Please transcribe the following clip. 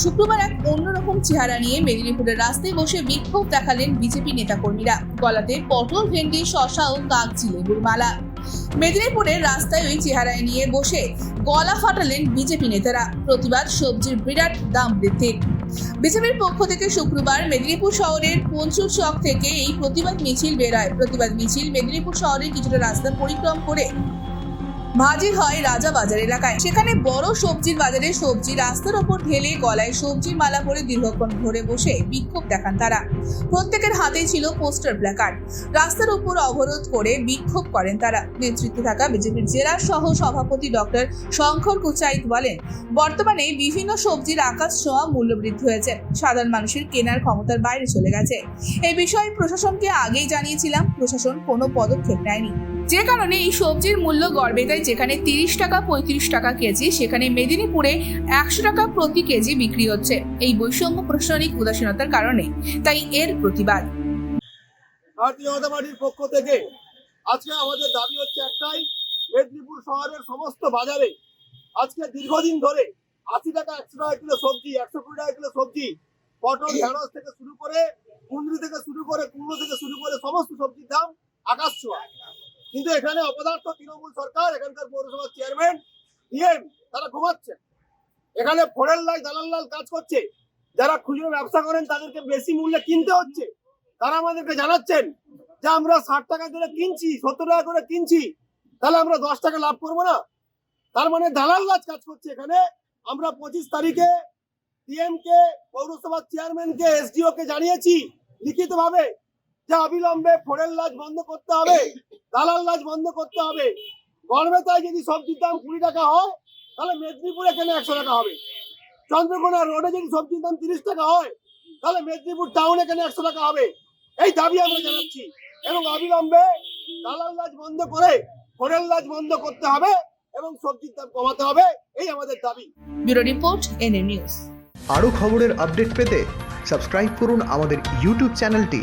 শুক্রবার এক অন্যরকম চেহারা নিয়ে মেদিনীপুরের রাস্তায় বসে বিক্ষোভ দেখালেন বিজেপি নেতাকর্মীরা। গলাতে পটল, ভেন্ডি শশা ও কাগজি লেবুর মালা মেদিনীপুরের রাস্তায় ওই চেহারায় নিয়ে বসে গলা ফাটালেন বিজেপি নেতারা। প্রতিবাদ সবজির বিরাট দাম বৃদ্ধির বিজেপির পক্ষ থেকে শুক্রবার মেদিনীপুর শহরের পঞ্চুর চক থেকে এই প্রতিবাদ মিছিল বেরোয় প্রতিবাদ মিছিল মেদিনীপুর শহরের কিছুটা রাস্তা পরিক্রম করে হাজির হয় রাজা বাজার এলাকায়। সেখানে বড় সবজির বাজারে সবজি রাস্তার ওপর ঢেলে গলায় সবজির মালা পরে দীর্ঘক্ষণ ধরে বসে বিক্ষোভ দেখান তারা। প্রত্যেকের হাতেই ছিল পোস্টার প্ল্যাকার্ড। রাস্তার উপর অবরোধ করে বিক্ষোভ করেন তারা। নেতৃত্বে থাকা বিজেপির জেলা সহ সভাপতি ডক্টর শঙ্কর কুচাইত বলেন, বর্তমানে বিভিন্ন সবজির আকাশ ছোঁয়া মূল্য বৃদ্ধি হয়েছে। সাধারণ মানুষের কেনার ক্ষমতার বাইরে চলে গেছে। এই বিষয়ে প্রশাসনকে আগেই জানিয়েছিলাম, প্রশাসন কোনো পদক্ষেপ নেয়নি। যে কারণে এই সবজির মূল্য গড়বে, তাই যেখানে তিরিশ টাকা, পঁয়ত্রিশ টাকা কেজি, সেখানে মেদিনীপুরে একশো টাকা প্রতি কেজি বিক্রি হচ্ছে। এই বৈষম্য প্রশাসনিক উদাসীনতার কারণে, তাই এর প্রতিবাদ। ভারতীয় জনতা পার্টির পক্ষ থেকে আজকে আমাদের দাবি হচ্ছে একটাই, মেদিনীপুর শহরের সমস্ত বাজারে আজকে দীর্ঘদিন ধরে আশি টাকা, একশো টাকা কিলো সবজি, একশো কুড়ি টাকা কিলো সবজি, পটল, ঢেঁড়স থেকে শুরু করে কুন্দ্রি থেকে শুরু করে, কুমড়ো থেকে শুরু করে সমস্ত সবজির দাম আকাশ ছোঁয়া। কিন্তু এখানে অপদার্থ তৃণমূল সরকার, এখানকার পৌরসভার চেয়ারম্যান, ডিএম, তারা ঘুমাচ্ছে এখানে ফোরেল লাল দালাল লাল কাজ করছে। যারা খুচরো ব্যবসা করেন, তাদেরকে বেশি মূল্যে কিনতে হচ্ছে। তারা আমাদেরকে জানাচ্ছেন যে, আমরা ষাট টাকা করে কিনছি, সত্তর টাকা করে কিনছি। তাহলে আমরা দশ টাকা লাভ করব না। তার মানে দালাল রাজ কাজ করছে এখানে। আমরা পঁচিশ তারিখে ডিএম কে পৌরসভার চেয়ারম্যানকে এসডিও কে জানিয়েছি লিখিত ভাবে যে অবিলম্বে ফোরেল লাজ বন্ধ করতে হবে দালাল লাজ বন্ধ করতে হবে। গড়বেতায় যদি সবজির দাম কুড়ি টাকা হয় তাহলে মেদিনীপুরে কেন একশো টাকা হবে। চন্দ্রকোনা রোডে যদি সবজির দাম তিরিশ টাকা হয় তাহলে মেদিনীপুর টাউনে কেন একশো টাকা হবে। এই দাবি আমরা জানাচ্ছি। এবং অবিলম্বে দালাল লাজ বন্ধ করে ফোরেল লাজ বন্ধ করতে হবে এবং সবজির দাম কমাতে হবে এই আমাদের দাবি। Bureau report NM news. আরও খবরের আপডেট পেতে সাবস্ক্রাইব করুন আমাদের ইউটিউব চ্যানেলটি।